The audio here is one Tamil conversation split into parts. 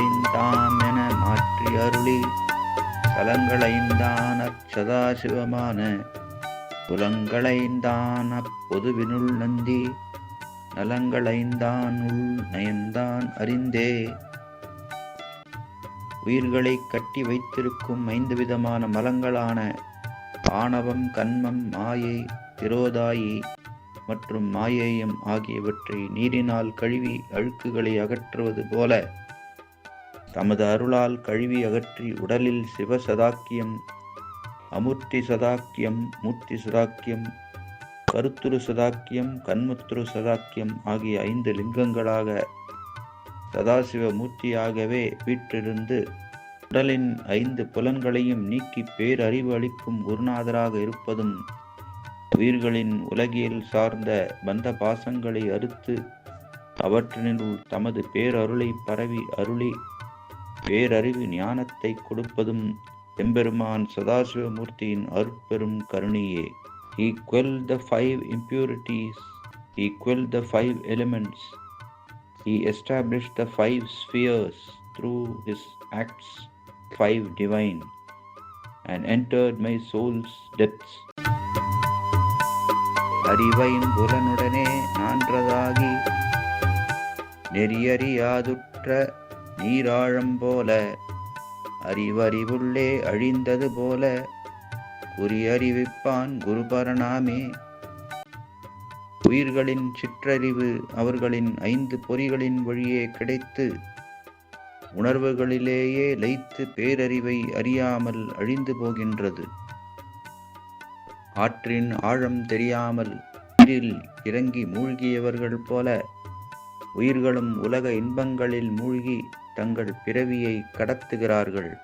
சலங்களைந்தாம் என மாற்றி அருளி சலங்களைந்தான சதாசிவமான புலங்களைந்தான் அப்பொதுவினுள் நந்தி நலங்களைந்தான் உள் நயந்தான் அறிந்தே. உயிர்களை கட்டி வைத்திருக்கும் ஐந்து விதமான மலங்களான ஆணவம் கண்மம் மாயை திரோதாயி மற்றும் மாயேயம் ஆகியவற்றை நீரினால் கழுவி அழுக்குகளை அகற்றுவது போல தமது அருளால் கழுவி அகற்றி உடலில் சிவ சதாக்கியம் அமுர்த்தி சதாக்கியம் மூர்த்தி சதாக்கியம் கருத்துரு சதாக்கியம் கண்முத்துரு சதாக்கியம் ஆகிய ஐந்து லிங்கங்களாக சதாசிவ மூர்த்தியாகவே வீற்றிருந்து உடலின் ஐந்து புலன்களையும் நீக்கி பேரறிவு அளிக்கும் குருநாதராக இருப்பதும் உயிர்களின் உலகியல் சார்ந்த பந்த பாசங்களை அறுத்து அவற்றினுள் தமது பேரருளை பரவி அருளி பேரறிவு ஞானத்தை கொடுப்பதும் எம்பெருமான் சதாசிவமூர்த்தியின் அருட்பெரும் கருணையே He quelled the five impurities, he quelled the five elements, he established the five spheres through his acts, five divine, and entered my soul's depths. அறிவையும் புலனுடனே நான்றதாகி நெறியறியாதுற்ற நீராழம் போல அறிவறிவுள்ளே அழிந்தது போல குறியறிவிப்பான் குருபரணாமே உயிர்களின் சிற்றறிவு அவர்களின் ஐந்து பொறிகளின் வழியே கிடைத்து உணர்வுகளிலேயே லைத்து பேரறிவை அறியாமல் அழிந்து போகின்றது. ஆற்றின் ஆழம் தெரியாமல் நீரில் இறங்கி மூழ்கியவர்கள் போல உயிர்களும் உலக இன்பங்களில் மூழ்கி தங்கள் பிறவியை கடத்துகிறார்கள்.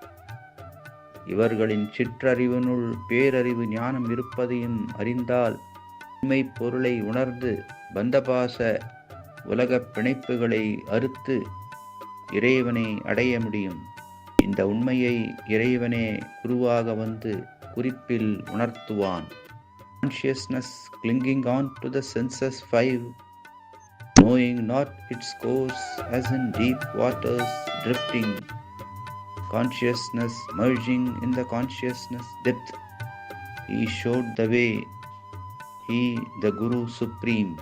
இவர்களின் சிற்றறிவினுள் பேரறிவு ஞானம் இருப்பதையும் அறிந்தால் உண்மை பொருளை உணர்ந்து பந்தபாச உலகப் பிணைப்புகளை அறுத்து இறைவனை அடைய முடியும். இந்த உண்மையை இறைவனே குருவாக வந்து குறிப்பில் உணர்த்துவான். Consciousness clinging on to the senses five knowing not its course as in deep waters drifting consciousness merging in the consciousness depth he showed the way he the guru supreme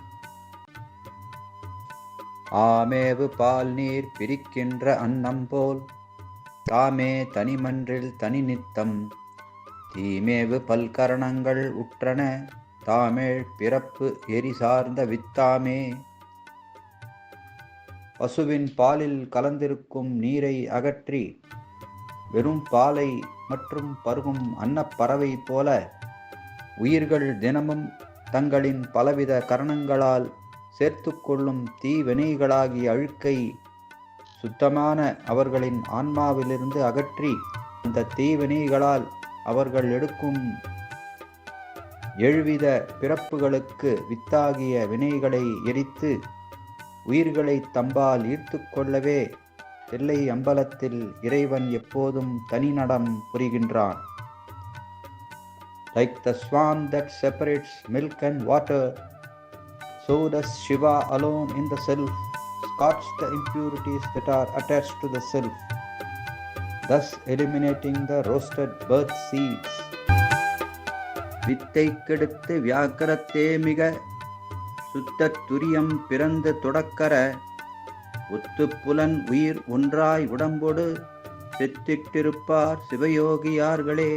ஆமேவு பால் நீர் பிரிக்கின்ற அன்னம் போல் தாமே தனிமன்றில் தனி நித்தம் தீமேவு பல்கரணங்கள் உற்றன தாமேழ் பிறப்பு எரி சார்ந்த வித்தாமே பசுவின் பாலில் கலந்திருக்கும் நீரை அகற்றி வெறும் பாலை மற்றும் பருகும் அன்னப்பறவை போல உயிர்கள் தினமும் தங்களின் பலவித கரணங்களால் சேர்த்துக்கொள்ளும் தீவினைகளாகிய அழுக்கை சுத்தமான அவர்களின் ஆன்மாவிலிருந்து அகற்றி அந்த தீவினைகளால் அவர்கள் எடுக்கும் எழுவித பிறப்புகளுக்கு வித்தாகிய வினைகளை எரித்து உயிர்களை தம்பால் ஈர்த்து கொள்ளவே எல்லை அம்பலத்தில் இறைவன் எப்போதும் தனி நடம் புரிகின்றான் like the swan that separates milk and water so does Shiva alone in the self scotch the impurities that are attach to the self thus eliminating the roasted birth seeds வித்தை கெடுத்து வியாக்கரத்தே மிக சுத்த துரியம் பிறந்து தொடக்கர ஒத்துப்புலன் உயிர் ஒன்றாய் உடம்போடு செத்திட்டிருப்பார் சிவயோகியார்களே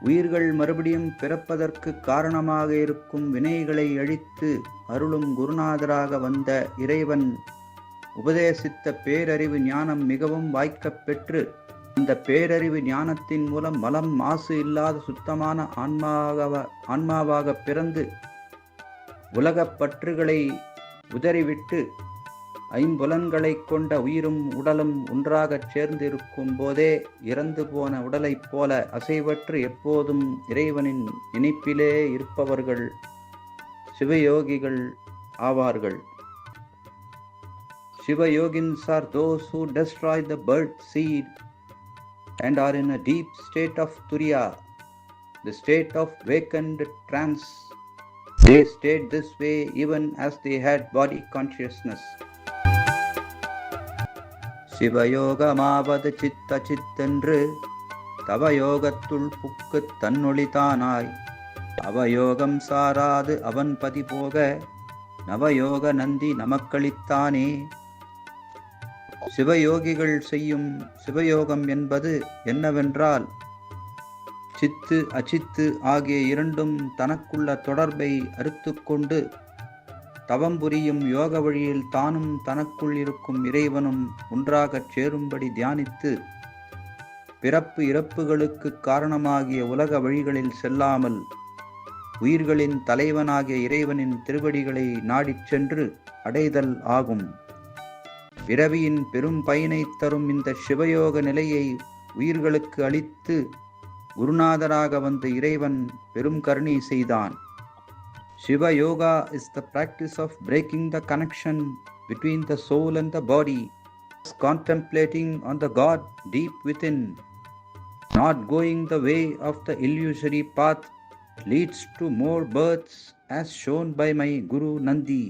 உயிர்கள் மறுபடியும் பிறப்பதற்கு காரணமாக இருக்கும் வினைகளை அழித்து அருளும் குருநாதராக வந்த இறைவன் உபதேசித்த பேரறிவு ஞானம் மிகவும் வாய்க்கப் பெற்று இந்த பேரறிவு ஞானத்தின் மூலம் மலம் மாசு இல்லாத சுத்தமான ஆன்மாவாக ஆன்மாவாக பிறந்து உலகப் பற்றுகளை உதறிவிட்டு ஐம்புலன்களைக் கொண்ட உயிரும் உடலும் ஒன்றாகச் சேர்ந்திருக்கும் போதே இறந்து போன உடலைப் போல அசைவற்று எப்போதும் இறைவனின் இணைப்பிலே இருப்பவர்கள் சிவயோகிகள் ஆவார்கள். Shivayogins are those who destroy the birth seat and are in a deep state of turiya the state of vacant trance They stayed this way even as they had body consciousness. சிவயோகமாவது சித்த சித்தென்று தவயோகத்துள் புக்குத் தன்னொளிதானாய் அவயோகம் சாராது அவன் பதி போக நவயோக நந்தி நமக்களித்தானே சிவயோகிகள் செய்யும் சிவயோகம் என்பது என்னவென்றால் சித்து அச்சித்து ஆகிய இரண்டும் தனக்குள்ள தொடர்பை அறுத்துக்கொண்டு தவம் புரியும் யோக வழியில் தானும் தனக்குள் இருக்கும் இறைவனும் ஒன்றாகச் சேரும்படி தியானித்து பிறப்பு இறப்புகளுக்கு காரணமாகிய உலக வழிகளில் செல்லாமல் உயிர்களின் தலைவனாகிய இறைவனின் திருவடிகளை நாடிச் சென்று அடைதல் ஆகும். பிறவியின் பெரும் பயனைத் தரும் இந்த சிவயோக நிலையை உயிர்களுக்கு அளித்து குருநாதராக வந்த இறைவன் பெரும் கருணை செய்தான் Shiva Yoga is the practice of breaking the connection between the soul and the body, contemplating on the God deep within. Not going the way of the illusory path leads to more births, as shown by my Guru Nandi.